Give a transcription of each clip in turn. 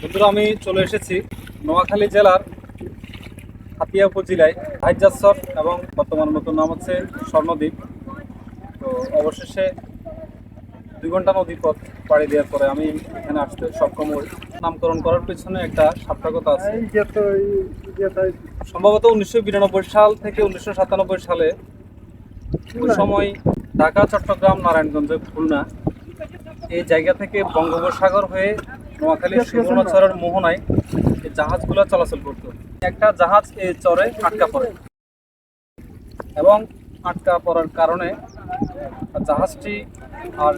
বন্ধুরা আমি চলে এসেছি নোয়াখালী জেলার হাতিয়া উপজেলায়। হাইজাসর এবং বর্তমান নতুন নাম হচ্ছে স্বর্ণদ্বীপ। তো অবশেষে দুই ঘণ্টা নদী পথ পাড়ি দেওয়ার পরে আমি এখানে আসতে সক্ষম হই। নামকরণ করার পিছনে একটা সার্থকতা আছে। সম্ভবত উনিশশো বিরানব্বই সাল থেকে উনিশশো সাতানব্বই সালে ওই সময় ঢাকা চট্টগ্রাম নারায়ণগঞ্জ খুলনা এই জায়গা থেকে বঙ্গোপসাগর হয়ে নোয়াখালীর সুবর্ণচরের মোহনায় এই জাহাজগুলো চলাচল করত একটা জাহাজ এই চরে আটকা পড়ে। এবং আটকা পড়ার কারণে জাহাজটি আর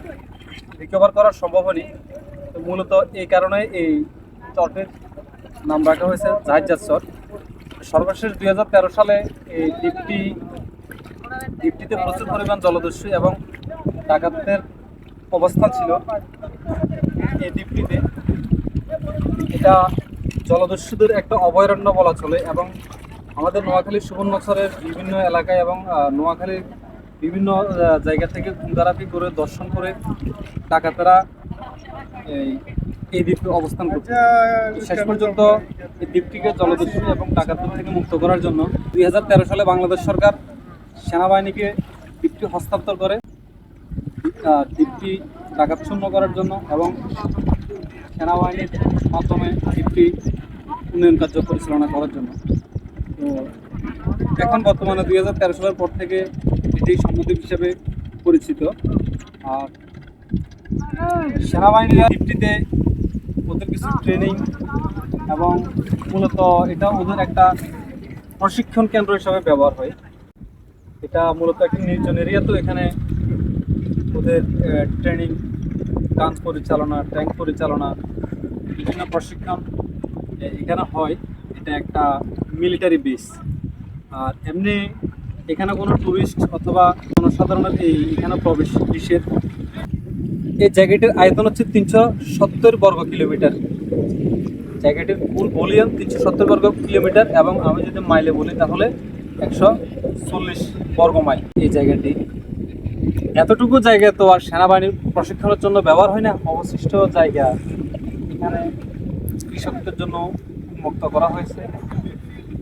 রিকভার করা সম্ভব হয়নি। মূলত এই কারণে এই চরটির নাম রাখা হয়েছে জাহাজ চর। সর্বশেষ দু হাজার তেরো সালে এই দ্বীপটি দ্বীপটিতে প্রচুর পরিমাণ জলদস্যু এবং ডাকাতদের অবস্থা ছিল। এই দ্বীপটিতে এটা জলদস্যুদের একটা অভয়ারণ্য বলা চলে এবং আমাদের নোয়াখালীর সুবর্ণচরের বিভিন্ন এলাকায় এবং নোয়াখালীর বিভিন্ন জায়গা থেকে ঘুমদারাপি করে দর্শন করে ডাকাতেরা এই এই দ্বীপে অবস্থান করছে। শেষ পর্যন্ত এই দ্বীপটিকে জলদস্যু এবং ডাকাতদের থেকে মুক্ত করার জন্য দুই হাজার তেরো সালে বাংলাদেশ সরকার সেনাবাহিনীকে দ্বীপটি হস্তান্তর করে। দ্বীপটি ডাকাতশূন্য করার জন্য এবং সেনাবাহিনীর মাধ্যমে একটি উন্নয়ন কার্য পরিচালনা করার জন্য। তো এখন বর্তমানে দুই হাজার তেরো সালের পর থেকে এটি সমদ্বীপ হিসেবে পরিচিত। আর সেনাবাহিনীরা দ্বীপটিতে ওদের কিছু ট্রেনিং এবং মূলত এটা ওদের একটা প্রশিক্ষণ কেন্দ্র হিসাবে ব্যবহার হয়। এটা মূলত একটি নির্জন এরিয়া তো এখানে ওদের ট্রেনিং গান পরিচালনা ট্যাঙ্ক পরিচালনা, বিভিন্ন প্রশিক্ষণ এখানে হয়। এটা একটা মিলিটারি বেস আর এমনি এখানে কোনো টুরিস্ট অথবা জনসাধারণের এই এখানে প্রবেশ নিষেধ। এই জায়গাটির আয়তন হচ্ছে তিনশো সত্তর বর্গ কিলোমিটার। জায়গাটির ফুল ভলিউম তিনশো সত্তর বর্গ কিলোমিটার এবং আমি যদি মাইলে বলি তাহলে একশো চল্লিশ বর্গ মাইল। এই জায়গাটি এতটুকু জায়গা তো আর সেনাবাহিনীর প্রশিক্ষণের জন্য ব্যবহার হয় না অবশিষ্ট জায়গা এখানে কৃষকদের জন্য মুক্ত করা হয়েছে।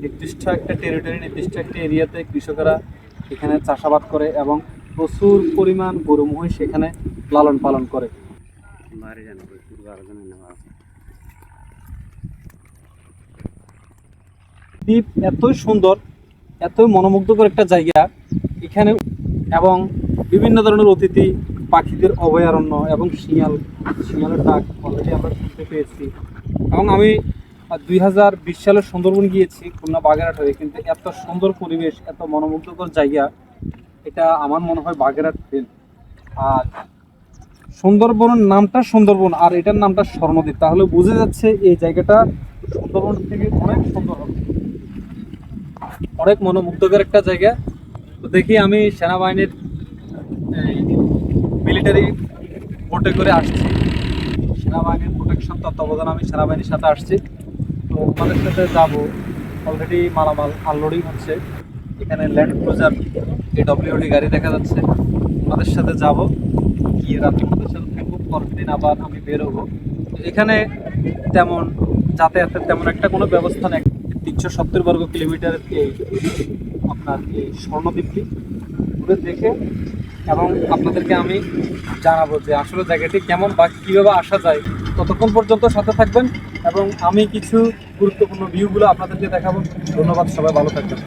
নির্দিষ্ট একটা টেরিটরি নির্দিষ্ট একটা এরিয়াতে কৃষকেরা এখানে চাষাবাদ করে এবং প্রচুর পরিমাণ গরু মহিষ এখানে লালন পালন করে। দ্বীপ এতই সুন্দর এতই মনোমুগ্ধকর একটা জায়গা এখানে বিভিন্ন ধরনের অতিথি, পাখিদের অভয়ারণ্য এবং শিয়াল, শিয়ালের ডাক অলরেডি আমরা শুনতে পেয়েছি। এবং আমি দুই হাজার বিশ সালে সুন্দরবন গিয়েছি, খুলনা বাগেরহাট। হয়ে কিন্তু এত সুন্দর পরিবেশ, এত মনোমুগ্ধকর জায়গা, এটা আমার মনে হয় বাগেরহাট ফেল আর সুন্দরবনের নামটা সুন্দরবন, আর এটার নামটা স্বর্ণদ্বীপ। তাহলে বুঝে যাচ্ছে এই জায়গাটা সুন্দরবন থেকে অনেক সুন্দর হবে। অনেক মনোমুগ্ধকর একটা জায়গা। তো দেখি আমি সেনাবাহিনীর মিলিটারি বোটে করে আসছি। সেনাবাহিনীর প্রোটেকশন তত্ত্বাবধান আমি সেনাবাহিনীর সাথে আসছি। তো ওনাদের সাথে যাব। অলরেডি মালামাল আনলোডিং হচ্ছে। এখানে ল্যান্ড ক্রুজার এডব্লিউডি গাড়ি দেখা যাচ্ছে। ওনাদের সাথে যাব। গিয়ে রাত্রে ওদের সাথে থাকব পরের দিন আবার আমি বেরোবো এখানে তেমন যাতায়াতের তেমন একটা কোনো ব্যবস্থা নেই। তিনশো সত্তর বর্গ কিলোমিটার এই আপনার এই স্বর্ণদ্বীপটি। ঘুরে দেখে এবং আপনাদেরকে আমি জানাব যে আসলে জায়গাটি কেমন বা কীভাবে আসা যায়। ততক্ষণ পর্যন্ত সাথে থাকবেন এবং আমি কিছু গুরুত্বপূর্ণ ভিউগুলো আপনাদেরকে দেখাবো। ধন্যবাদ, সবাই ভালো থাকবেন।